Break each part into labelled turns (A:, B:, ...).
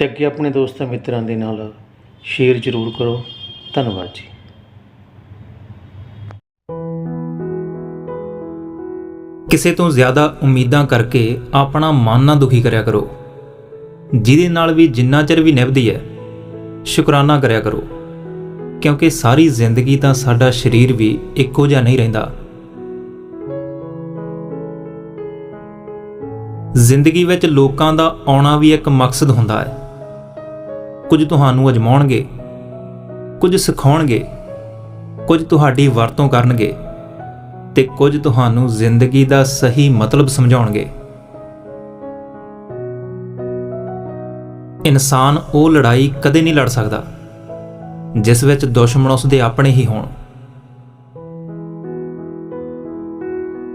A: ਤੇ ਅੱਗੇ ਆਪਣੇ ਦੋਸਤਾਂ ਮਿੱਤਰਾਂ ਦੇ ਨਾਲ ਸ਼ੇਅਰ ਜ਼ਰੂਰ ਕਰੋ। ਧੰਨਵਾਦ ਜੀ।
B: ਕਿਸੇ ਤੋਂ ਜ਼ਿਆਦਾ ਉਮੀਦਾਂ ਕਰਕੇ ਆਪਣਾ ਮਨ ਨਾ ਦੁਖੀ ਕਰਿਆ ਕਰੋ। ਜਿਹਦੇ ਨਾਲ ਵੀ ਜਿੰਨਾ ਚਿਰ ਵੀ ਨਿਭਦੀ ਹੈ, ਸ਼ੁਕਰਾਨਾ ਕਰਿਆ ਕਰੋ। ਕਿਉਂਕਿ ਸਾਰੀ ਜ਼ਿੰਦਗੀ ਤਾਂ ਸਾਡਾ ਸਰੀਰ ਵੀ ਇੱਕੋ ਜਿਹਾ ਨਹੀਂ ਰਹਿੰਦਾ। ਜ਼ਿੰਦਗੀ ਵਿੱਚ ਲੋਕਾਂ ਦਾ ਆਉਣਾ ਵੀ ਇੱਕ ਮਕਸਦ ਹੁੰਦਾ ਹੈ। ਕੁਝ ਤੁਹਾਨੂੰ ਅਜਮਾਉਣਗੇ, ਕੁਝ ਸਿਖਾਉਣਗੇ, ਕੁਝ ਤੁਹਾਡੀ ਵਰਤੋਂ ਕਰਨਗੇ ਤੇ ਕੁਝ ਤੁਹਾਨੂੰ ਜ਼ਿੰਦਗੀ ਦਾ ਸਹੀ ਮਤਲਬ ਸਮਝਾਉਣਗੇ। ਇਨਸਾਨ ਉਹ ਲੜਾਈ ਕਦੇ ਨਹੀਂ ਲੜ ਸਕਦਾ, ਜਿਸ ਵਿੱਚ ਦੁਸ਼ਮਣ ਉਸ ਦੇ ਆਪਣੇ ਹੀ ਹੋਣ।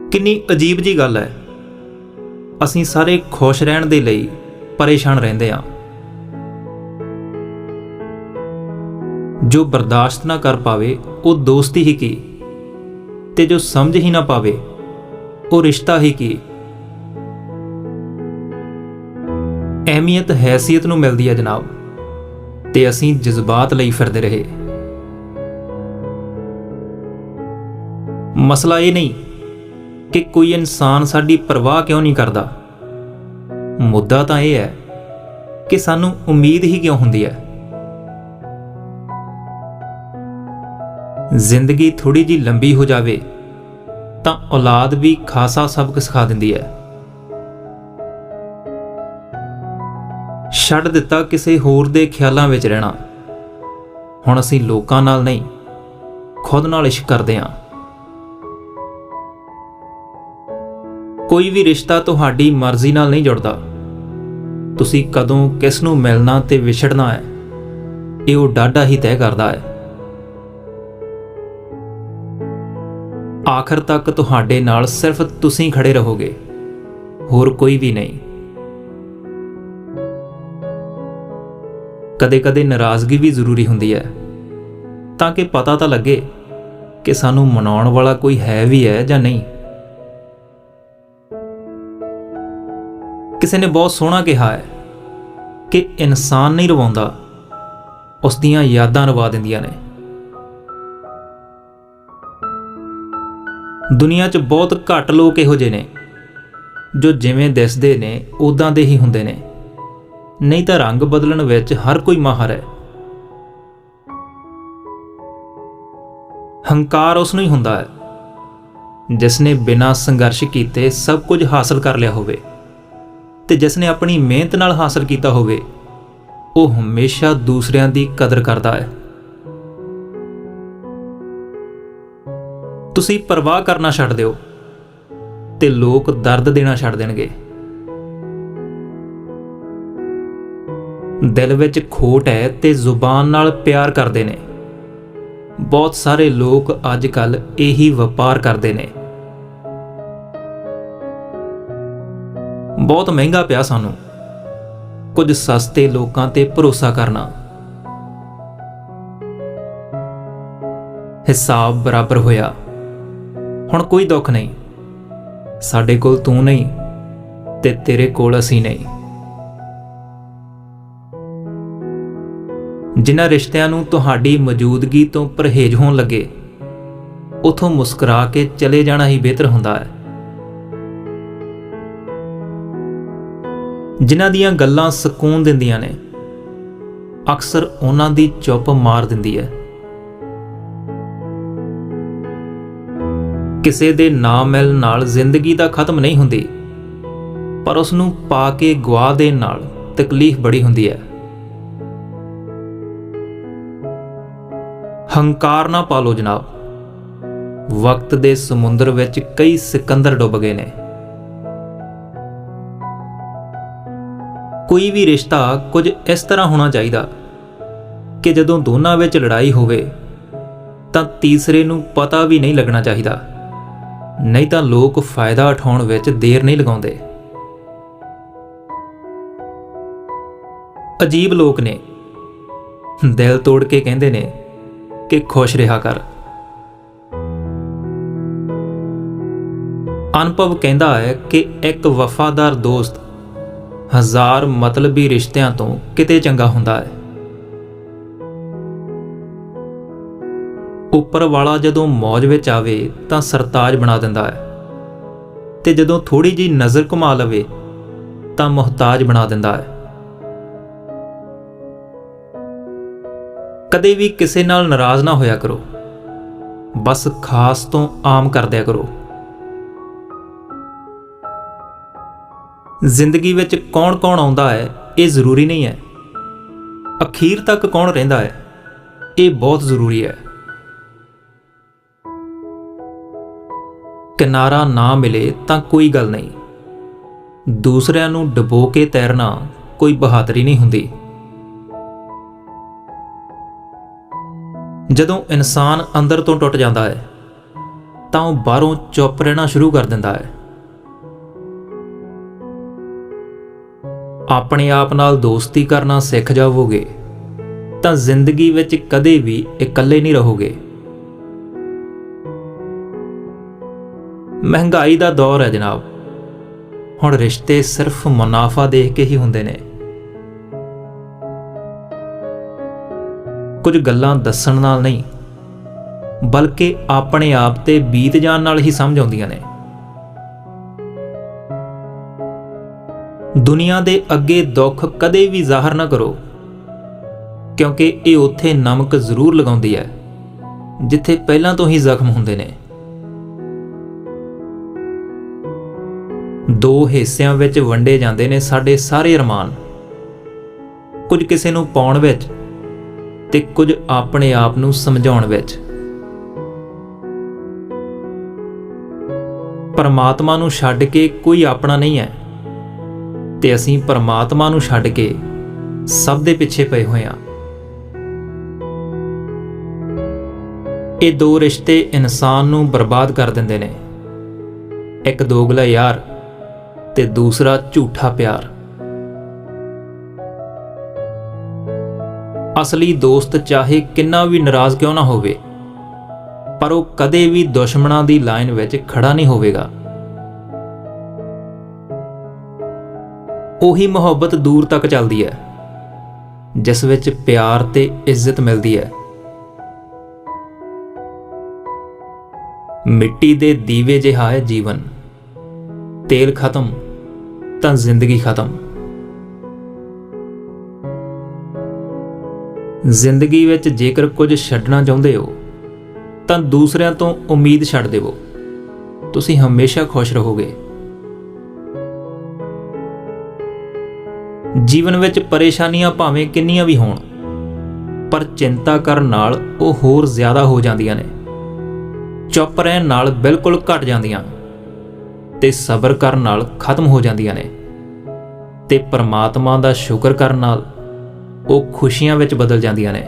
B: ਕਿੰਨੀ ਅਜੀਬ ਜੀ ਗੱਲ ਹੈ। ਅਸੀਂ ਸਾਰੇ ਖੁਸ਼ ਰਹਿਣ ਦੇ ਲਈ ਪਰੇਸ਼ਾਨ ਰਹਿੰਦੇ ਹਾਂ। ਜੋ ਬਰਦਾਸ਼ਤ ਨਾ ਕਰ ਪਾਵੇ, ਉਹ ਦੋਸਤੀ ਹੀ ਕੀ? ਤੇ ਜੋ ਸਮਝ ਹੀ ਨਾ ਪਾਵੇ, ਉਹ ਰਿਸ਼ਤਾ ਹੀ ਕੀ? ਅਹਿਮੀਅਤ ਹੈਸੀਅਤ ਨੂੰ ਮਿਲਦੀ ਹੈ ਜਨਾਬ, ਤੇ ਅਸੀਂ ਜਜ਼ਬਾਤ ਲਈ ਫਿਰਦੇ ਰਹੇ। ਮਸਲਾ ਇਹ ਨਹੀਂ ਕਿ ਕੋਈ ਇਨਸਾਨ ਸਾਡੀ ਪਰਵਾਹ ਕਿਉਂ ਨਹੀਂ ਕਰਦਾ। ਮੁੱਦਾ ਤਾਂ ਇਹ ਹੈ ਕਿ ਸਾਨੂੰ ਉਮੀਦ ਹੀ ਕਿਉਂ ਹੁੰਦੀ ਹੈ? ਜ਼ਿੰਦਗੀ ਥੋੜੀ ਜੀ ਲੰਬੀ ਹੋ ਜਾਵੇ, ਤਾਂ ਔਲਾਦ ਵੀ ਖਾਸਾ ਸਬਕ ਸਿਖਾ ਦਿੰਦੀ ਹੈ। ਛੱਡ ਦਿੱਤਾ ਕਿਸੇ ਹੋਰ ਦੇ ਖਿਆਲਾਂ ਵਿੱਚ ਰਹਿਣਾ। ਹੁਣ ਅਸੀਂ ਲੋਕਾਂ ਨਾਲ ਨਹੀਂ, ਖੁਦ ਨਾਲ ਇਸ਼ਕ ਕਰਦੇ ਹਾਂ। ਕੋਈ ਵੀ ਰਿਸ਼ਤਾ ਤੁਹਾਡੀ ਮਰਜ਼ੀ ਨਾਲ ਨਹੀਂ ਜੁੜਦਾ। ਤੁਸੀਂ ਕਦੋਂ ਕਿਸ ਨੂੰ ਮਿਲਣਾ ਤੇ ਵਿਛੜਨਾ ਹੈ, ਇਹ ਉਹ ਡਾਢਾ ਹੀ ਤੈਅ ਕਰਦਾ ਹੈ। ਆਖਰ ਤੱਕ ਤੁਹਾਡੇ ਨਾਲ ਸਿਰਫ ਤੁਸੀਂ ਖੜੇ ਰਹੋਗੇ। ਹੋਰ ਕੋਈ ਵੀ ਨਹੀਂ। ਕਦੇ-ਕਦੇ ਨਾਰਾਜ਼ਗੀ ਵੀ ਜ਼ਰੂਰੀ ਹੁੰਦੀ ਹੈ। ਤਾਂ ਕਿ ਪਤਾ ਤਾਂ ਲੱਗੇ ਕਿ ਸਾਨੂੰ ਮਨਾਉਣ ਵਾਲਾ ਕੋਈ ਹੈ ਵੀ ਹੈ ਜਾਂ ਨਹੀਂ। ਕਿਸੇ ਨੇ ਬਹੁਤ ਸੋਹਣਾ ਕਿਹਾ ਹੈ ਕਿ ਇਨਸਾਨ ਨਹੀਂ ਰਵਾਉਂਦਾ, ਉਸ ਦੀਆਂ ਯਾਦਾਂ ਰਵਾ ਦਿੰਦੀਆਂ ਨੇ। ਦੁਨੀਆ 'ਚ ਬਹੁਤ ਘੱਟ ਲੋਕ ਇਹੋ ਜਿਹੇ ਨੇ, ਜੋ ਜਿਵੇਂ ਦਿਸਦੇ ਨੇ ਉਦਾਂ ਦੇ ਹੀ ਹੁੰਦੇ ਨੇ। ਨਹੀਂ ਤਾਂ ਰੰਗ ਬਦਲਣ ਵਿੱਚ ਹਰ ਕੋਈ ਮਾਹਰ ਹੈ। ਹੰਕਾਰ ਉਸ ਨੂੰ ਹੀ ਹੁੰਦਾ ਹੈ ਜਿਸ ਨੇ ਬਿਨਾਂ ਸੰਘਰਸ਼ ਕੀਤੇ ਸਭ ਕੁਝ ਹਾਸਲ ਕਰ ਲਿਆ ਹੋਵੇ ਤੇ ਜਿਸ ਨੇ ਆਪਣੀ ਮਿਹਨਤ ਨਾਲ ਹਾਸਲ ਕੀਤਾ ਹੋਵੇ, ਉਹ ਹਮੇਸ਼ਾ ਦੂਸਰਿਆਂ ਦੀ ਕਦਰ ਕਰਦਾ ਹੈ। ਤੁਸੀਂ ਪਰਵਾਹ ਕਰਨਾ ਛੱਡ ਦਿਓ ਤੇ ਲੋਕ ਦਰਦ ਦੇਣਾ ਛੱਡ ਦੇਣਗੇ। ਦਿਲ ਵਿੱਚ ਖੋਟ ਹੈ ਤੇ ਜ਼ੁਬਾਨ ਨਾਲ ਪਿਆਰ ਕਰਦੇ ਨੇ। ਬਹੁਤ ਸਾਰੇ ਲੋਕ ਅੱਜ ਕੱਲ ਇਹੀ ਵਪਾਰ ਕਰਦੇ ਨੇ। ਬਹੁਤ ਮਹਿੰਗਾ ਪਿਆ ਸਾਨੂੰ। ਕੁਝ ਸਸਤੇ ਲੋਕਾਂ ਤੇ ਭਰੋਸਾ ਕਰਨਾ। ਹਿਸਾਬ ਬਰਾਬਰ ਹੋਇਆ। ਹੁਣ ਕੋਈ ਦੁੱਖ ਨਹੀਂ। ਸਾਡੇ ਕੋਲ ਤੂੰ ਨਹੀਂ ਤੇ ਤੇਰੇ ਕੋਲ ਅਸੀਂ ਨਹੀਂ। ਜਿਨ੍ਹਾਂ ਰਿਸ਼ਤਿਆਂ ਨੂੰ ਤੁਹਾਡੀ ਮੌਜੂਦਗੀ ਤੋਂ ਪਰਹੇਜ਼ ਹੋਣ ਲੱਗੇ, ਉਥੋਂ ਮੁਸਕਰਾ ਕੇ ਚਲੇ ਜਾਣਾ ਹੀ ਬਿਹਤਰ ਹੁੰਦਾ ਹੈ। ਜਿਨ੍ਹਾਂ ਦੀਆਂ ਗੱਲਾਂ ਸਕੂਨ ਦਿੰਦੀਆਂ ਨੇ, ਅਕਸਰ ਉਹਨਾਂ ਦੀ ਚੁੱਪ ਮਾਰ ਦਿੰਦੀ ਹੈ। ਕਿਸੇ ਦੇ ਨਾ ਮਿਲਣ ਨਾਲ ਜ਼ਿੰਦਗੀ ਦਾ ਖਤਮ ਨਹੀਂ ਹੁੰਦੀ। ਪਰ ਉਸ ਨੂੰ ਪਾ ਕੇ ਗਵਾ ਦੇਣ ਨਾਲ ਤਕਲੀਫ ਬੜੀ ਹੁੰਦੀ ਹੈ। ਹੰਕਾਰ ਨਾ ਪਾਲੋ ਜਨਾਬ। ਵਕਤ ਦੇ ਸਮੁੰਦਰ ਵਿੱਚ ਕਈ ਸਿਕੰਦਰ ਡੁੱਬ ਗਏ ਨੇ। ਕੋਈ ਵੀ ਰਿਸ਼ਤਾ ਕੁਝ ਇਸ ਤਰ੍ਹਾਂ ਹੋਣਾ ਚਾਹੀਦਾ ਕਿ ਜਦੋਂ ਦੋਨਾਂ ਵਿੱਚ ਲੜਾਈ ਹੋਵੇ, ਤਾਂ ਤੀਸਰੇ ਨੂੰ ਪਤਾ ਵੀ ਨਹੀਂ ਲੱਗਣਾ ਚਾਹੀਦਾ। ਨਹੀਂ ਤਾਂ ਲੋਕ ਫਾਇਦਾ ਉਠਾਉਣ ਵਿੱਚ ਦੇਰ ਨਹੀਂ ਲਗਾਉਂਦੇ। ਅਜੀਬ ਲੋਕ ਨੇ। ਦਿਲ ਤੋੜ ਕੇ ਕਹਿੰਦੇ ਨੇ ਕਿ ਖੁਸ਼ ਰਿਹਾ ਕਰ। ਅਨੁਭਵ ਕਹਿੰਦਾ ਹੈ ਕਿ ਇੱਕ ਵਫਾਦਾਰ ਦੋਸਤ ਹਜ਼ਾਰ ਮਤਲਬੀ ਰਿਸ਼ਤਿਆਂ ਤੋਂ ਕਿਤੇ ਚੰਗਾ ਹੁੰਦਾ ਹੈ। ਉੱਪਰ ਵਾਲਾ ਜਦੋਂ ਮੌਜ ਵਿੱਚ ਆਵੇ ਤਾਂ ਸਰਤਾਜ ਬਣਾ ਦਿੰਦਾ ਹੈ। ਤੇ ਜਦੋਂ ਥੋੜੀ ਜੀ ਨਜ਼ਰ ਘੁਮਾ ਲਵੇ ਤਾਂ ਮੁਹਤਾਜ ਬਣਾ ਦਿੰਦਾ ਹੈ। ਕਦੇ ਵੀ ਕਿਸੇ ਨਾਲ ਨਾਰਾਜ਼ ਨਾ ਹੋਇਆ ਕਰੋ। ਬਸ ਖਾਸ ਤੋਂ ਆਮ ਕਰ ਦਿਆ ਕਰੋ। ਜ਼ਿੰਦਗੀ ਵਿੱਚ ਕੌਣ-ਕੌਣ ਆਉਂਦਾ ਹੈ, ਇਹ ਜ਼ਰੂਰੀ ਨਹੀਂ ਹੈ। ਅਖੀਰ ਤੱਕ ਕੌਣ ਰਹਿੰਦਾ ਹੈ, ਇਹ ਬਹੁਤ ਜ਼ਰੂਰੀ ਹੈ। ਕਿਨਾਰਾ ਨਾ ਮਿਲੇ ਤਾਂ ਕੋਈ ਗੱਲ ਨਹੀਂ। ਦੂਸਰਿਆਂ ਨੂੰ ਡਬੋ ਕੇ ਤੈਰਨਾ ਕੋਈ ਬਹਾਦਰੀ ਨਹੀਂ ਹੁੰਦੀ। ਜਦੋਂ ਇਨਸਾਨ ਅੰਦਰ ਤੋਂ ਟੁੱਟ ਜਾਂਦਾ ਹੈ, ਤਾਂ ਉਹ ਬਾਹਰੋਂ ਚੁੱਪ ਰਹਿਣਾ ਸ਼ੁਰੂ ਕਰ ਦਿੰਦਾ ਹੈ। ਆਪਣੇ ਆਪ ਨਾਲ ਦੋਸਤੀ ਕਰਨਾ ਸਿੱਖ ਜਾਵੋਗੇ, ਤਾਂ ਜ਼ਿੰਦਗੀ ਵਿੱਚ ਕਦੇ ਵੀ ਇਕੱਲੇ ਨਹੀਂ ਰਹੋਗੇ। ਮਹਿੰਗਾਈ ਦਾ ਦੌਰ ਹੈ ਜਨਾਬ। ਹੁਣ ਰਿਸ਼ਤੇ ਸਿਰਫ ਮੁਨਾਫਾ ਦੇਖ ਕੇ ਹੀ ਹੁੰਦੇ ਨੇ। ਕੁਝ ਗੱਲਾਂ ਦੱਸਣ ਨਾਲ ਨਹੀਂ, ਬਲਕਿ ਆਪਣੇ ਆਪ ਤੇ ਬੀਤ ਜਾਣ ਨਾਲ ਹੀ ਸਮਝ ਆਉਂਦੀਆਂ ਨੇ। ਦੁਨੀਆ ਦੇ ਅੱਗੇ ਦੁੱਖ ਕਦੇ ਵੀ ਜ਼ਾਹਰ ਨਾ ਕਰੋ, ਕਿਉਂਕਿ ਇਹ ਉੱਥੇ ਨਮਕ ਜ਼ਰੂਰ ਲਗਾਉਂਦੀ ਹੈ, ਜਿੱਥੇ ਪਹਿਲਾਂ ਤੋਂ ਹੀ ਜ਼ਖਮ ਹੁੰਦੇ ਨੇ। ਦੋ ਹਿੱਸਿਆਂ ਵਿੱਚ ਵੰਡੇ ਜਾਂਦੇ ਨੇ ਸਾਡੇ ਸਾਰੇ ਅਰਮਾਨ। ਕੁਝ ਕਿਸੇ ਨੂੰ ਪਾਉਣ ਵਿੱਚ ਤੇ ਕੁਝ ਆਪਣੇ ਆਪ ਨੂੰ ਸਮਝਾਉਣ ਵਿੱਚ। ਪਰਮਾਤਮਾ ਨੂੰ ਛੱਡ ਕੇ ਕੋਈ ਆਪਣਾ ਨਹੀਂ ਹੈ ਤੇ ਅਸੀਂ ਪਰਮਾਤਮਾ ਨੂੰ ਛੱਡ ਕੇ ਸਭ ਦੇ ਪਿੱਛੇ ਪਏ ਹੋਏ ਹਾਂ। ਇਹ ਦੋ ਰਿਸ਼ਤੇ ਇਨਸਾਨ ਨੂੰ ਬਰਬਾਦ ਕਰ ਦਿੰਦੇ ਨੇ। ਇੱਕ ਦੋਗਲਾ ਯਾਰ ਤੇ ਦੂਸਰਾ ਝੂਠਾ ਪਿਆਰ। ਅਸਲੀ ਦੋਸਤ ਚਾਹੇ ਕਿੰਨਾ ਵੀ ਨਾਰਾਜ਼ ਕਿਉਂ ਨਾ ਹੋਵੇ, ਪਰ ਉਹ ਕਦੇ ਵੀ ਦੁਸ਼ਮਣਾਂ ਦੀ ਲਾਈਨ ਵਿੱਚ ਖੜਾ ਨਹੀਂ ਹੋਵੇਗਾ। ਉਹੀ ਮੁਹੱਬਤ ਦੂਰ ਤੱਕ ਚੱਲਦੀ ਹੈ, ਜਿਸ ਵਿੱਚ ਪਿਆਰ ਤੇ ਇੱਜ਼ਤ ਮਿਲਦੀ ਹੈ। ਮਿੱਟੀ ਦੇ ਦੀਵੇ ਜਿਹਾ ਹੈ ਜੀਵਨ। ਤੇਲ ਖਤਮ ਤਾਂ ਜ਼ਿੰਦਗੀ ਖਤਮ। ਜ਼ਿੰਦਗੀ ਵਿੱਚ ਜੇਕਰ ਕੁਝ ਛੱਡਣਾ ਚਾਹੁੰਦੇ ਹੋ, ਤਾਂ ਦੂਸਰਿਆਂ ਤੋਂ ਉਮੀਦ ਛੱਡ ਦੇਵੋ। ਤੁਸੀਂ ਹਮੇਸ਼ਾ ਖੁਸ਼ ਰਹੋਗੇ। ਜੀਵਨ ਵਿੱਚ ਪਰੇਸ਼ਾਨੀਆਂ ਭਾਵੇਂ ਕਿੰਨੀਆਂ ਵੀ ਹੋਣ, ਪਰ ਚਿੰਤਾ ਕਰਨ ਨਾਲ ਉਹ ਹੋਰ ਜ਼ਿਆਦਾ ਹੋ ਜਾਂਦੀਆਂ ਨੇ। ਚੁੱਪ ਰਹਿਣ ਨਾਲ ਬਿਲਕੁਲ ਘਟ ਜਾਂਦੀਆਂ। ਤੇ ਸਬਰ ਕਰਨ ਨਾਲ ਖਤਮ ਹੋ ਜਾਂਦੀਆਂ ਨੇ ਤੇ ਪਰਮਾਤਮਾ ਦਾ ਸ਼ੁਕਰ ਕਰਨ ਨਾਲ ਉਹ ਖੁਸ਼ੀਆਂ ਵਿੱਚ ਬਦਲ ਜਾਂਦੀਆਂ ਨੇ।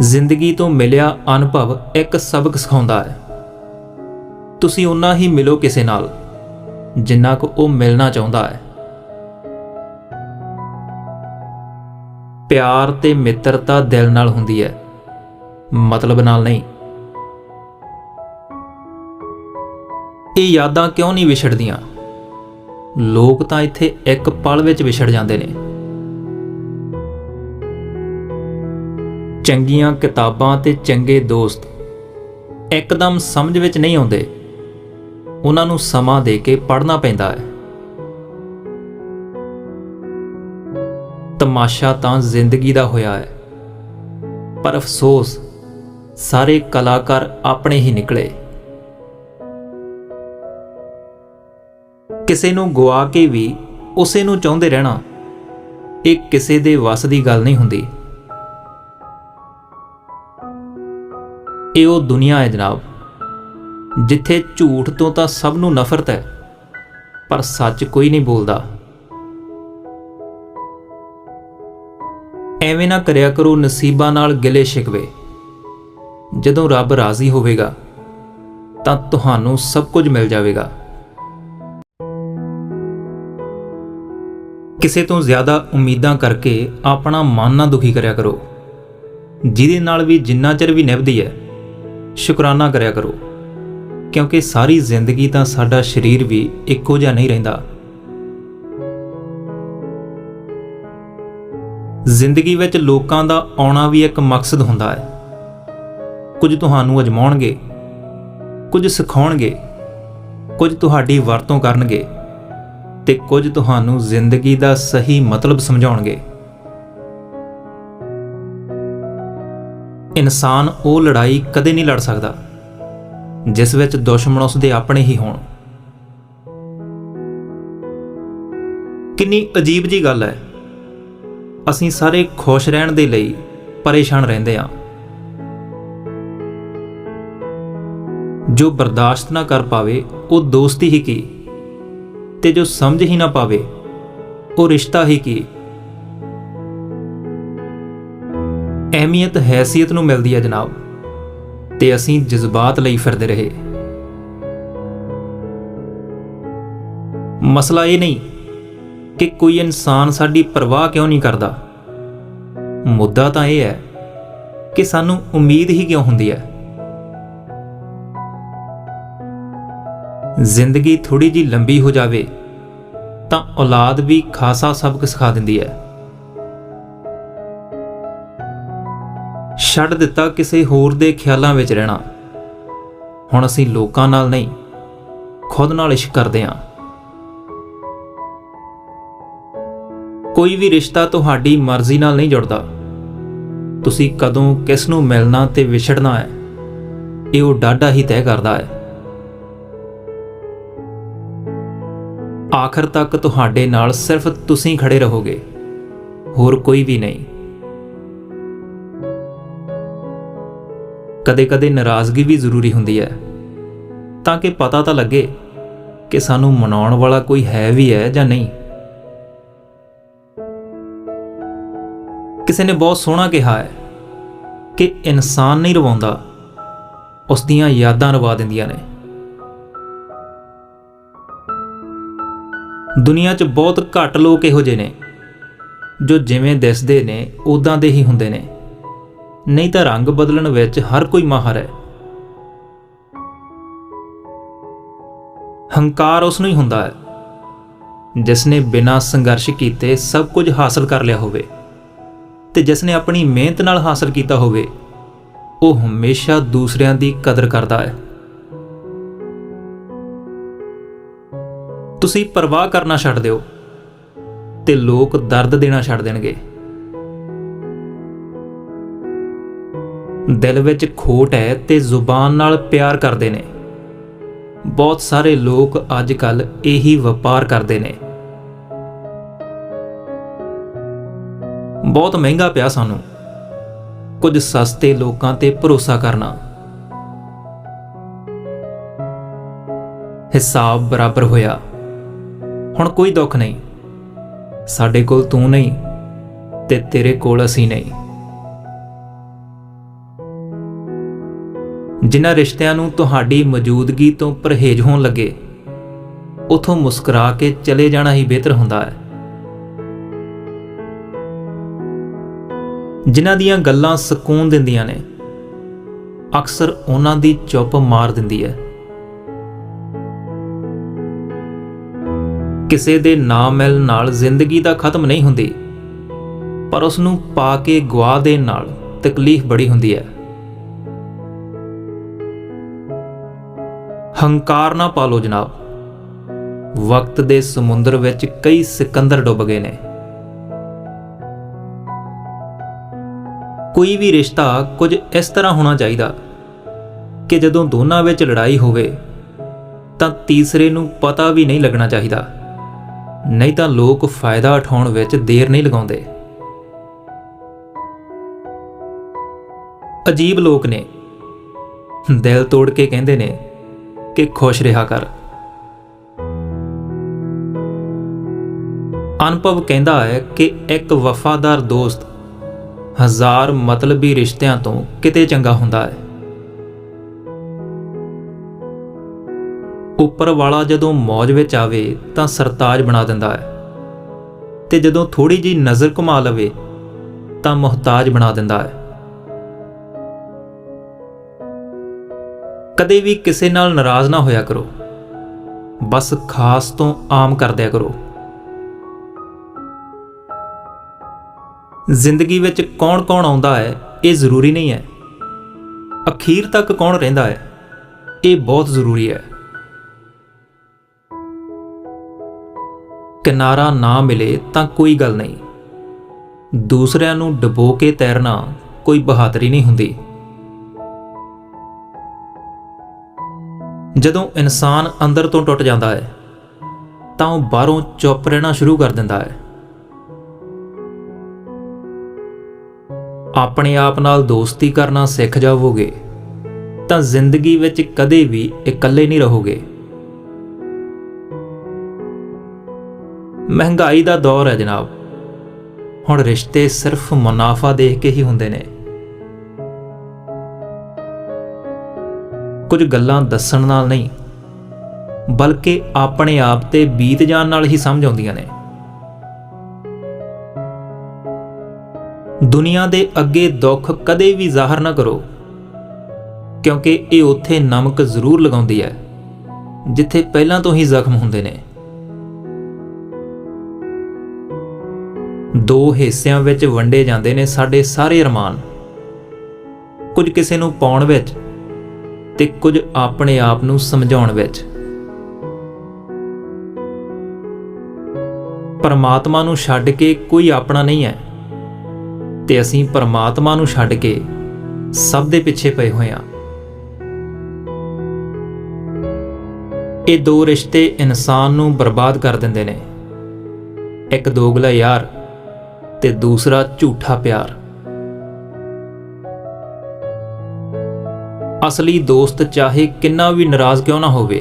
B: ਜ਼ਿੰਦਗੀ ਤੋਂ ਮਿਲਿਆ ਅਨੁਭਵ ਇੱਕ ਸਬਕ ਸਿਖਾਉਂਦਾ ਹੈ। ਤੁਸੀਂ ਉਨਾ ਹੀ ਮਿਲੋ ਕਿਸੇ ਨਾਲ, ਜਿੰਨਾ ਕੁ ਉਹ ਮਿਲਣਾ ਚਾਹੁੰਦਾ ਹੈ। ਪਿਆਰ ਤੇ ਮਿੱਤਰਤਾ ਦਿਲ ਨਾਲ ਹੁੰਦੀ ਹੈ, ਮਤਲਬ ਨਾਲ ਨਹੀਂ। ਇਹ ਯਾਦਾਂ ਕਿਉਂ ਨਹੀਂ ਵਿਛੜਦੀਆਂ? ਲੋਕ ਤਾਂ ਇੱਥੇ ਇੱਕ ਪਲ ਵਿੱਚ ਵਿਛੜ ਜਾਂਦੇ ਨੇ। ਚੰਗੀਆਂ ਕਿਤਾਬਾਂ ਤੇ ਚੰਗੇ ਦੋਸਤ ਇੱਕਦਮ ਸਮਝ ਵਿੱਚ ਨਹੀਂ ਆਉਂਦੇ। ਉਹਨਾਂ ਨੂੰ ਸਮਾਂ ਦੇ ਕੇ ਪੜ੍ਹਨਾ ਪੈਂਦਾ ਹੈ। ਤਮਾਸ਼ਾ ਤਾਂ ਜ਼ਿੰਦਗੀ ਦਾ ਹੋਇਆ ਹੈ। ਪਰ ਅਫਸੋਸ, ਸਾਰੇ ਕਲਾਕਾਰ ਆਪਣੇ ਹੀ ਨਿਕਲੇ। ਕਿਸੇ ਨੂੰ ਗਵਾ ਕੇ ਵੀ ਉਸੇ ਨੂੰ ਚਾਹੁੰਦੇ ਰਹਿਣਾ, ਇਹ ਕਿਸੇ ਦੇ ਵੱਸ ਦੀ ਗੱਲ ਨਹੀਂ ਹੁੰਦੀ। ਇਹ ਉਹ ਦੁਨੀਆ ਹੈ ਜਨਾਬ, ਜਿੱਥੇ ਝੂਠ ਤੋਂ ਤਾਂ ਸਭ ਨੂੰ ਨਫ਼ਰਤ ਹੈ, ਪਰ ਸੱਚ ਕੋਈ ਨਹੀਂ ਬੋਲਦਾ। ਐਵੇਂ ਨਾ ਕਰਿਆ ਕਰੋ ਨਸੀਬਾਂ ਨਾਲ ਗਿਲੇ ਸ਼ਿਕਵੇ। ਜਦੋਂ ਰੱਬ ਰਾਜ਼ੀ ਹੋਵੇਗਾ, ਤਾਂ ਤੁਹਾਨੂੰ ਸਭ ਕੁਝ ਮਿਲ ਜਾਵੇਗਾ। ਕਿਸੇ ਤੋਂ ਜ਼ਿਆਦਾ ਉਮੀਦਾਂ ਕਰਕੇ ਆਪਣਾ ਮਨ ਨਾ ਦੁਖੀ ਕਰਿਆ ਕਰੋ। ਜਿਹਦੇ ਨਾਲ ਵੀ ਜਿੰਨਾ ਚਿਰ ਵੀ ਨਿਭਦੀ ਹੈ, ਸ਼ੁਕਰਾਨਾ ਕਰਿਆ ਕਰੋ। ਕਿਉਂਕਿ ਸਾਰੀ ਜ਼ਿੰਦਗੀ ਤਾਂ ਸਾਡਾ ਸਰੀਰ ਵੀ ਇੱਕੋ ਜਿਹਾ ਨਹੀਂ ਰਹਿੰਦਾ। ਜ਼ਿੰਦਗੀ ਵਿੱਚ ਲੋਕਾਂ ਦਾ ਆਉਣਾ ਵੀ ਇੱਕ ਮਕਸਦ ਹੁੰਦਾ ਹੈ। ਕੁਝ ਤੁਹਾਨੂੰ ਅਜਮਾਉਣਗੇ, ਕੁਝ ਸਿਖਾਉਣਗੇ, ਕੁਝ ਤੁਹਾਡੀ ਵਰਤੋਂ ਕਰਨਗੇ। ਤੇ ਕੁਝ ਤੁਹਾਨੂੰ ਜ਼ਿੰਦਗੀ ਦਾ ਸਹੀ ਮਤਲਬ ਸਮਝਾਉਣਗੇ। ਇਨਸਾਨ ਉਹ ਲੜਾਈ ਕਦੇ ਨਹੀਂ ਲੜ ਸਕਦਾ, ਜਿਸ ਵਿੱਚ ਦੁਸ਼ਮਣ ਉਸ ਦੇ ਆਪਣੇ ਹੀ ਹੋਣ। ਕਿੰਨੀ ਅਜੀਬ ਜੀ ਗੱਲ ਹੈ। ਅਸੀਂ ਸਾਰੇ ਖੁਸ਼ ਰਹਿਣ ਦੇ ਲਈ ਪਰੇਸ਼ਾਨ ਰਹਿੰਦੇ ਹਾਂ। ਜੋ ਬਰਦਾਸ਼ਤ ਨਾ ਕਰ ਪਾਵੇ, ਉਹ ਦੋਸਤੀ ਹੀ ਕੀ? ਤੇ ਜੋ ਸਮਝ ਹੀ ਨਾ ਪਾਵੇ, ਉਹ ਰਿਸ਼ਤਾ ਹੀ ਕੀ? ਅਹਿਮੀਅਤ ਹੈਸੀਅਤ ਨੂੰ ਮਿਲਦੀ ਹੈ ਜਨਾਬ, ਤੇ ਅਸੀਂ ਜਜ਼ਬਾਤ ਲਈ ਫਿਰਦੇ ਰਹੇ। ਮਸਲਾ ਇਹ ਨਹੀਂ ਕਿ ਕੋਈ ਇਨਸਾਨ ਸਾਡੀ ਪਰਵਾਹ ਕਿਉਂ ਨਹੀਂ ਕਰਦਾ। ਮੁੱਦਾ ਤਾਂ ਇਹ ਹੈ ਕਿ ਸਾਨੂੰ ਉਮੀਦ ਹੀ ਕਿਉਂ ਹੁੰਦੀ ਹੈ? ਜ਼ਿੰਦਗੀ ਥੋੜੀ ਜੀ ਲੰਬੀ ਹੋ ਜਾਵੇ, ਤਾਂ ਔਲਾਦ ਵੀ ਖਾਸਾ ਸਬਕ ਸਿਖਾ ਦਿੰਦੀ ਹੈ। ਛੱਡ ਦਿੱਤਾ ਕਿਸੇ ਹੋਰ ਦੇ ਖਿਆਲਾਂ ਵਿੱਚ ਰਹਿਣਾ। ਹੁਣ ਅਸੀਂ ਲੋਕਾਂ ਨਾਲ ਨਹੀਂ, ਖੁਦ ਨਾਲ ਇਸ਼ਕ ਕਰਦੇ ਹਾਂ। ਕੋਈ ਵੀ ਰਿਸ਼ਤਾ ਤੁਹਾਡੀ ਮਰਜ਼ੀ ਨਾਲ ਨਹੀਂ ਜੁੜਦਾ। ਤੁਸੀਂ ਕਦੋਂ ਕਿਸ ਨੂੰ ਮਿਲਣਾ ਤੇ ਵਿਛੜਨਾ ਹੈ, ਇਹ ਉਹ ਡਾਢਾ ਹੀ ਤੈਅ ਕਰਦਾ ਹੈ। ਆਖਰ ਤੱਕ ਤੁਹਾਡੇ ਨਾਲ ਸਿਰਫ ਤੁਸੀਂ ਖੜੇ ਰਹੋਗੇ। ਹੋਰ ਕੋਈ ਵੀ ਨਹੀਂ। ਕਦੇ-ਕਦੇ ਨਾਰਾਜ਼ਗੀ ਵੀ ਜ਼ਰੂਰੀ ਹੁੰਦੀ ਹੈ। ਤਾਂ ਕਿ ਪਤਾ ਤਾਂ ਲੱਗੇ ਕਿ ਸਾਨੂੰ ਮਨਾਉਣ ਵਾਲਾ ਕੋਈ ਹੈ ਵੀ ਹੈ ਜਾਂ ਨਹੀਂ। ਕਿਸੇ ਨੇ ਬਹੁਤ ਸੋਹਣਾ ਕਿਹਾ ਹੈ ਕਿ ਇਨਸਾਨ ਨਹੀਂ ਰਵਾਉਂਦਾ, ਉਸ ਦੀਆਂ ਯਾਦਾਂ ਰਵਾ ਦਿੰਦੀਆਂ ਨੇ। ਦੁਨੀਆ 'ਚ ਬਹੁਤ ਘੱਟ ਲੋਕ ਇਹੋ ਜਿਹੇ ਨੇ, ਜੋ ਜਿਵੇਂ ਦਿਸਦੇ ਨੇ ਉਦਾਂ ਦੇ ਹੀ ਹੁੰਦੇ ਨੇ। ਨਹੀਂ ਤਾਂ ਰੰਗ ਬਦਲਣ ਵਿੱਚ ਹਰ ਕੋਈ ਮਾਹਰ ਹੈ। ਹੰਕਾਰ ਉਸ ਨੂੰ ਹੀ ਹੁੰਦਾ ਹੈ, ਜਿਸ ਨੇ ਬਿਨਾਂ ਸੰਘਰਸ਼ ਕੀਤੇ ਸਭ ਕੁਝ ਹਾਸਲ ਕਰ ਲਿਆ ਹੋਵੇ ਤੇ ਜਿਸ ਨੇ ਆਪਣੀ ਮਿਹਨਤ ਨਾਲ ਹਾਸਲ ਕੀਤਾ ਹੋਵੇ, ਉਹ ਹਮੇਸ਼ਾ ਦੂਸਰਿਆਂ ਦੀ ਕਦਰ ਕਰਦਾ ਹੈ। ਤੁਸੀਂ ਪਰਵਾਹ ਕਰਨਾ ਛੱਡ ਦਿਓ ਤੇ ਲੋਕ ਦਰਦ ਦੇਣਾ ਛੱਡ ਦੇਣਗੇ। ਦਿਲ ਵਿੱਚ ਖੋਟ ਹੈ ਤੇ ਜ਼ੁਬਾਨ ਨਾਲ ਪਿਆਰ ਕਰਦੇ ਨੇ। ਬਹੁਤ ਸਾਰੇ ਲੋਕ ਅੱਜ ਕੱਲ ਇਹੀ ਵਪਾਰ ਕਰਦੇ ਨੇ। ਬਹੁਤ ਮਹਿੰਗਾ ਪਿਆ ਸਾਨੂੰ। ਕੁਝ ਸਸਤੇ ਲੋਕਾਂ ਤੇ ਭਰੋਸਾ ਕਰਨਾ। ਹਿਸਾਬ ਬਰਾਬਰ ਹੋਇਆ। ਹੁਣ ਕੋਈ ਦੁੱਖ ਨਹੀਂ। ਸਾਡੇ ਕੋਲ ਤੂੰ ਨਹੀਂ ਤੇ ਤੇਰੇ ਕੋਲ ਅਸੀਂ ਨਹੀਂ। ਜਿਨ੍ਹਾਂ ਰਿਸ਼ਤਿਆਂ ਨੂੰ ਤੁਹਾਡੀ ਮੌਜੂਦਗੀ ਤੋਂ ਪਰਹੇਜ਼ ਹੋਣ ਲੱਗੇ, ਉਥੋਂ ਮੁਸਕਰਾ ਕੇ ਚਲੇ ਜਾਣਾ ਹੀ ਬਿਹਤਰ ਹੁੰਦਾ ਹੈ। ਜਿਨ੍ਹਾਂ ਦੀਆਂ ਗੱਲਾਂ ਸਕੂਨ ਦਿੰਦੀਆਂ ਨੇ, ਅਕਸਰ ਉਹਨਾਂ ਦੀ ਚੁੱਪ ਮਾਰ ਦਿੰਦੀ ਹੈ। ਕਿਸੇ ਦੇ ਨਾ ਮਿਲਣ ਨਾਲ ਜ਼ਿੰਦਗੀ ਤਾਂ ਖਤਮ ਨਹੀਂ ਹੁੰਦੀ। ਪਰ ਉਸ ਨੂੰ ਪਾ ਕੇ ਗਵਾ ਦੇਣ ਨਾਲ ਤਕਲੀਫ ਬੜੀ ਹੁੰਦੀ ਹੈ। ਹੰਕਾਰ ਨਾ ਪਾਲੋ ਜਨਾਬ। ਵਕਤ ਦੇ ਸਮੁੰਦਰ ਵਿੱਚ ਕਈ ਸਿਕੰਦਰ ਡੁੱਬ ਗਏ ਨੇ। ਕੋਈ ਵੀ ਰਿਸ਼ਤਾ ਕੁਝ ਇਸ ਤਰ੍ਹਾਂ ਹੋਣਾ ਚਾਹੀਦਾ ਕਿ ਜਦੋਂ ਦੋਨਾਂ ਵਿੱਚ ਲੜਾਈ ਹੋਵੇ ਤਾਂ ਤੀਸਰੇ ਨੂੰ ਪਤਾ ਵੀ ਨਹੀਂ ਲੱਗਣਾ ਚਾਹੀਦਾ। ਨਹੀਂ ਤਾਂ ਲੋਕ ਫਾਇਦਾ ਉਠਾਉਣ ਵਿੱਚ ਦੇਰ ਨਹੀਂ ਲਗਾਉਂਦੇ। ਅਜੀਬ ਲੋਕ ਨੇ। ਦਿਲ ਤੋੜ ਕੇ ਕਹਿੰਦੇ ਨੇ ਕਿ ਖੁਸ਼ ਰਿਹਾ ਕਰ। ਅਨੁਭਵ ਕਹਿੰਦਾ ਹੈ ਕਿ ਇੱਕ ਵਫਾਦਾਰ ਦੋਸਤ ਹਜ਼ਾਰ ਮਤਲਬੀ ਰਿਸ਼ਤਿਆਂ ਤੋਂ ਕਿਤੇ ਚੰਗਾ ਹੁੰਦਾ ਹੈ। ਉੱਪਰ ਵਾਲਾ ਜਦੋਂ ਮੌਜ ਵਿੱਚ ਆਵੇ ਤਾਂ ਸਰਤਾਜ ਬਣਾ ਦਿੰਦਾ ਹੈ। ਤੇ ਜਦੋਂ ਥੋੜੀ ਜੀ ਨਜ਼ਰ ਘੁਮਾ ਲਵੇ ਤਾਂ ਮੁਹਤਾਜ ਬਣਾ ਦਿੰਦਾ ਹੈ। ਕਦੇ ਵੀ ਕਿਸੇ ਨਾਲ ਨਾਰਾਜ਼ ਨਾ ਹੋਇਆ ਕਰੋ। ਬਸ ਖਾਸ ਤੋਂ ਆਮ ਕਰਦਿਆ ਕਰੋ। ਜ਼ਿੰਦਗੀ ਵਿੱਚ ਕੌਣ-ਕੌਣ ਆਉਂਦਾ ਹੈ, ਇਹ ਜ਼ਰੂਰੀ ਨਹੀਂ ਹੈ। ਅਖੀਰ ਤੱਕ ਕੌਣ ਰਹਿੰਦਾ ਹੈ, ਇਹ ਬਹੁਤ ਜ਼ਰੂਰੀ ਹੈ। ਕਿਨਾਰਾ ਨਾ ਮਿਲੇ ਤਾਂ ਕੋਈ ਗੱਲ ਨਹੀਂ। ਦੂਸਰਿਆਂ ਨੂੰ ਡਬੋ ਕੇ ਤੈਰਨਾ ਕੋਈ ਬਹਾਦਰੀ ਨਹੀਂ ਹੁੰਦੀ। ਜਦੋਂ ਇਨਸਾਨ ਅੰਦਰ ਤੋਂ ਟੁੱਟ ਜਾਂਦਾ ਹੈ, ਤਾਂ ਉਹ ਬਾਹਰੋਂ ਚੁੱਪ ਰਹਿਣਾ ਸ਼ੁਰੂ ਕਰ ਦਿੰਦਾ ਹੈ। ਆਪਣੇ ਆਪ ਨਾਲ ਦੋਸਤੀ ਕਰਨਾ ਸਿੱਖ ਜਾਵੋਗੇ, ਤਾਂ ਜ਼ਿੰਦਗੀ ਵਿੱਚ ਕਦੇ ਵੀ ਇਕੱਲੇ ਨਹੀਂ ਰਹੋਗੇ। ਮਹਿੰਗਾਈ ਦਾ ਦੌਰ ਹੈ ਜਨਾਬ। ਹੁਣ ਰਿਸ਼ਤੇ ਸਿਰਫ ਮੁਨਾਫਾ ਦੇਖ ਕੇ ਹੀ ਹੁੰਦੇ ਨੇ। ਕੁਝ ਗੱਲਾਂ ਦੱਸਣ ਨਾਲ ਨਹੀਂ, ਬਲਕਿ ਆਪਣੇ ਆਪ ਤੇ ਬੀਤ ਜਾਣ ਨਾਲ ਹੀ ਸਮਝ ਆਉਂਦੀਆਂ ਨੇ। ਦੁਨੀਆ ਦੇ ਅੱਗੇ ਦੁੱਖ ਕਦੇ ਵੀ ਜ਼ਾਹਰ ਨਾ ਕਰੋ, ਕਿਉਂਕਿ ਇਹ ਉੱਥੇ ਨਮਕ ਜ਼ਰੂਰ ਲਗਾਉਂਦੀ ਹੈ, ਜਿੱਥੇ ਪਹਿਲਾਂ ਤੋਂ ਹੀ ਜ਼ਖਮ ਹੁੰਦੇ ਨੇ। ਦੋ ਹਿੱਸਿਆਂ ਵਿੱਚ ਵੰਡੇ ਜਾਂਦੇ ਨੇ ਸਾਡੇ ਸਾਰੇ ਅਰਮਾਨ। ਕੁਝ ਕਿਸੇ ਨੂੰ ਪਾਉਣ ਵਿੱਚ ਤੇ ਕੁਝ ਆਪਣੇ ਆਪ ਨੂੰ ਸਮਝਾਉਣ ਵਿੱਚ। ਪਰਮਾਤਮਾ ਨੂੰ ਛੱਡ ਕੇ ਕੋਈ ਆਪਣਾ ਨਹੀਂ ਹੈ ਤੇ ਅਸੀਂ ਪਰਮਾਤਮਾ ਨੂੰ ਛੱਡ ਕੇ ਸਭ ਦੇ ਪਿੱਛੇ ਪਏ ਹੋਏ ਹਾਂ। ਇਹ ਦੋ ਰਿਸ਼ਤੇ ਇਨਸਾਨ ਨੂੰ ਬਰਬਾਦ ਕਰ ਦਿੰਦੇ ਨੇ। ਇੱਕ ਦੋਗਲਾ ਯਾਰ ਤੇ ਦੂਸਰਾ ਝੂਠਾ ਪਿਆਰ। ਅਸਲੀ ਦੋਸਤ ਚਾਹੇ ਕਿੰਨਾ ਵੀ ਨਾਰਾਜ਼ ਕਿਉਂ ਨਾ ਹੋਵੇ,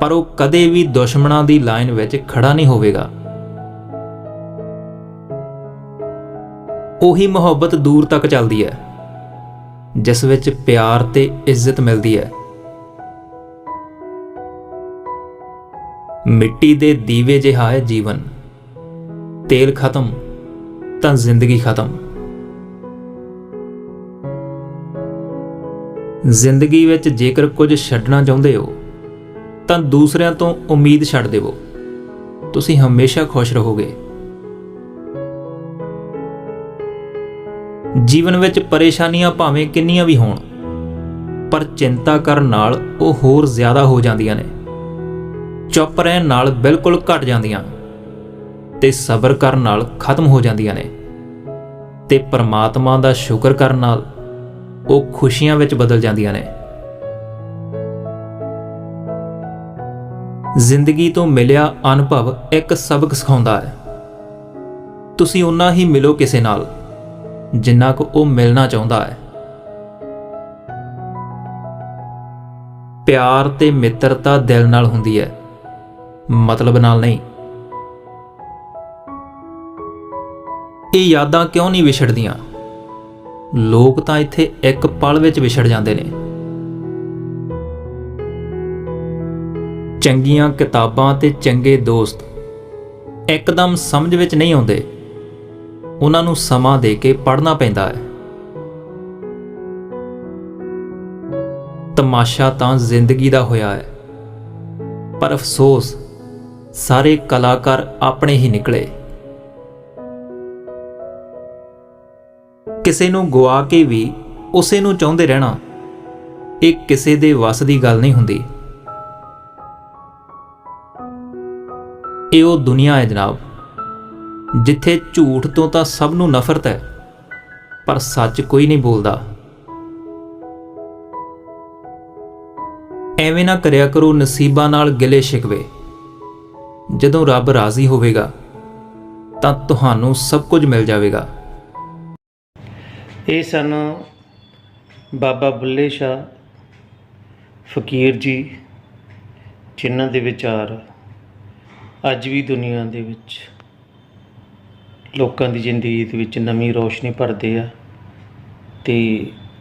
B: ਪਰ ਉਹ ਕਦੇ ਵੀ ਦੁਸ਼ਮਣਾਂ ਦੀ ਲਾਈਨ ਵਿੱਚ ਖੜਾ ਨਹੀਂ ਹੋਵੇਗਾ। ਉਹੀ ਮੁਹੱਬਤ ਦੂਰ ਤੱਕ ਚੱਲਦੀ ਹੈ, ਜਿਸ ਵਿੱਚ ਪਿਆਰ ਤੇ ਇੱਜ਼ਤ ਮਿਲਦੀ ਹੈ। ਮਿੱਟੀ ਦੇ ਦੀਵੇ ਜਿਹਾ ਹੈ ਜੀਵਨ, ਤੇਲ ਖਤਮ ਤਾਂ ਜ਼ਿੰਦਗੀ ਖਤਮ। ਜ਼ਿੰਦਗੀ ਵਿੱਚ ਜੇਕਰ ਕੁਝ ਛੱਡਣਾ ਚਾਹੁੰਦੇ ਹੋ, ਤਾਂ ਦੂਸਰਿਆਂ ਤੋਂ ਉਮੀਦ ਛੱਡ ਦੇਵੋ। ਤੁਸੀਂ ਹਮੇਸ਼ਾ ਖੁਸ਼ ਰਹੋਗੇ। ਜੀਵਨ ਵਿੱਚ ਪਰੇਸ਼ਾਨੀਆਂ ਭਾਵੇਂ ਕਿੰਨੀਆਂ ਵੀ ਹੋਣ, ਪਰ ਚਿੰਤਾ ਕਰਨ ਨਾਲ ਉਹ ਹੋਰ ਜ਼ਿਆਦਾ ਹੋ ਜਾਂਦੀਆਂ ਨੇ। ਚੁੱਪ ਰਹਿਣ ਨਾਲ ਬਿਲਕੁਲ ਘਟ ਜਾਂਦੀਆਂ। ਤੇ ਸਬਰ ਕਰਨ ਨਾਲ ਖਤਮ ਹੋ ਜਾਂਦੀਆਂ ਨੇ ਤੇ ਪਰਮਾਤਮਾ ਦਾ ਸ਼ੁਕਰ ਕਰਨ ਨਾਲ ਉਹ ਖੁਸ਼ੀਆਂ ਵਿੱਚ ਬਦਲ ਜਾਂਦੀਆਂ ਨੇ। ਜ਼ਿੰਦਗੀ ਤੋਂ ਮਿਲਿਆ ਅਨੁਭਵ ਇੱਕ ਸਬਕ ਸਿਖਾਉਂਦਾ ਹੈ। ਤੁਸੀਂ ਉਨਾ ਹੀ ਮਿਲੋ ਕਿਸੇ ਨਾਲ ਜਿੰਨਾ ਕੁ ਉਹ ਮਿਲਣਾ ਚਾਹੁੰਦਾ ਹੈ। ਪਿਆਰ ਤੇ ਮਿੱਤਰਤਾ ਦਿਲ ਨਾਲ ਹੁੰਦੀ ਹੈ। ਮਤਲਬ ਨਾਲ ਨਹੀਂ। ਇਹ ਯਾਦਾਂ ਕਿਉਂ ਨਹੀਂ ਵਿਛੜਦੀਆਂ? ਲੋਕ ਤਾਂ ਇੱਥੇ ਇੱਕ ਪਲ ਵਿੱਚ ਵਿਛੜ ਜਾਂਦੇ ਨੇ। ਚੰਗੀਆਂ ਕਿਤਾਬਾਂ ਤੇ ਚੰਗੇ ਦੋਸਤ ਇੱਕਦਮ ਸਮਝ ਵਿੱਚ ਨਹੀਂ ਆਉਂਦੇ। ਉਹਨਾਂ ਨੂੰ ਸਮਾਂ ਦੇ ਕੇ ਪੜ੍ਹਨਾ ਪੈਂਦਾ ਹੈ। ਤਮਾਸ਼ਾ ਤਾਂ ਜ਼ਿੰਦਗੀ ਦਾ ਹੋਇਆ ਹੈ। ਪਰ ਅਫਸੋਸ, ਸਾਰੇ ਕਲਾਕਾਰ ਆਪਣੇ ਹੀ ਨਿਕਲੇ। ਕਿਸੇ ਨੂੰ ਗਵਾ ਕੇ ਵੀ ਉਸੇ ਨੂੰ ਚਾਹੁੰਦੇ ਰਹਿਣਾ, ਇਹ ਕਿਸੇ ਦੇ ਵੱਸ ਦੀ ਗੱਲ ਨਹੀਂ ਹੁੰਦੀ। ਇਹ ਉਹ ਦੁਨੀਆ ਹੈ ਜਨਾਬ, ਜਿੱਥੇ ਝੂਠ ਤੋਂ ਤਾਂ ਸਭ ਨੂੰ ਨਫ਼ਰਤ ਹੈ, ਪਰ ਸੱਚ ਕੋਈ ਨਹੀਂ ਬੋਲਦਾ। ਐਵੇਂ ਨਾ ਕਰਿਆ ਕਰੋ ਨਸੀਬਾਂ ਨਾਲ ਗਿਲੇ ਸ਼ਿਕਵੇ। ਜਦੋਂ ਰੱਬ ਰਾਜ਼ੀ ਹੋਵੇਗਾ, ਤਾਂ ਤੁਹਾਨੂੰ ਸਭ ਕੁਝ ਮਿਲ ਜਾਵੇਗਾ।
A: ਇਹ ਸਨ ਬਾਬਾ ਬੁੱਲੇ ਸ਼ਾਹ, ਫਕੀਰ ਜੀ, ਜਿਨ੍ਹਾਂ ਦੇ ਵਿਚਾਰ ਅੱਜ ਵੀ ਦੁਨੀਆ ਦੇ ਵਿੱਚ ਲੋਕਾਂ ਦੀ ਜ਼ਿੰਦਗੀ ਦੇ ਵਿੱਚ ਨਵੀਂ ਰੋਸ਼ਨੀ ਭਰਦੇ ਆ ਤੇ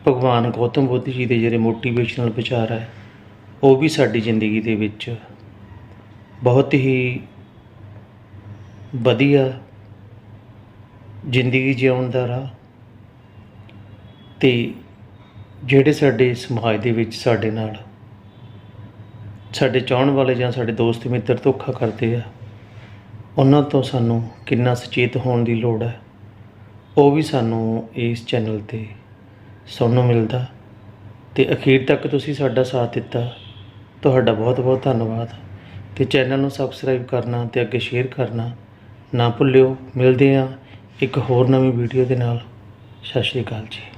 A: ਭਗਵਾਨ ਗੌਤਮ ਬੁੱਧ ਜੀ ਦੇ ਜਿਹੜੇ ਮੋਟੀਵੇਸ਼ਨਲ ਵਿਚਾਰ ਹੈ ਉਹ ਵੀ ਸਾਡੀ ਜ਼ਿੰਦਗੀ ਦੇ ਵਿੱਚ ਬਹੁਤ ਹੀ ਵਧੀਆ ਜ਼ਿੰਦਗੀ ਜਿਉਣ ਦਾ ਰਾਹ ਅਤੇ ਜਿਹੜੇ ਸਾਡੇ ਸਮਾਜ ਦੇ ਵਿੱਚ ਸਾਡੇ ਨਾਲ ਸਾਡੇ ਚਾਹਣ ਵਾਲੇ ਜਾਂ ਸਾਡੇ ਦੋਸਤ ਮਿੱਤਰ ਧੋਖਾ ਕਰਦੇ ਆ, ਉਹਨਾਂ ਤੋਂ ਸਾਨੂੰ ਕਿੰਨਾ ਸੁਚੇਤ ਹੋਣ ਦੀ ਲੋੜ ਹੈ? ਉਹ ਵੀ ਸਾਨੂੰ ਇਸ ਚੈਨਲ ਤੇ ਸੁਣਨ ਨੂੰ ਮਿਲਦਾ। ਤੇ ਅਖੀਰ ਤੱਕ ਤੁਸੀਂ ਸਾਡਾ ਸਾਥ ਦਿੱਤਾ। ਤੁਹਾਡਾ ਬਹੁਤ ਬਹੁਤ ਧੰਨਵਾਦ। ਤੇ ਚੈਨਲ ਨੂੰ ਸਬਸਕ੍ਰਾਈਬ ਕਰਨਾ ਤੇ ਅੱਗੇ ਸ਼ੇਅਰ ਕਰਨਾ ਨਾ ਭੁੱਲਿਓ। ਮਿਲਦੇ ਹਾਂ ਇੱਕ ਹੋਰ ਨਵੀਂ ਵੀਡੀਓ ਦੇ ਨਾਲ। ਸਤਿ ਸ਼੍ਰੀ ਅਕਾਲ ਜੀ।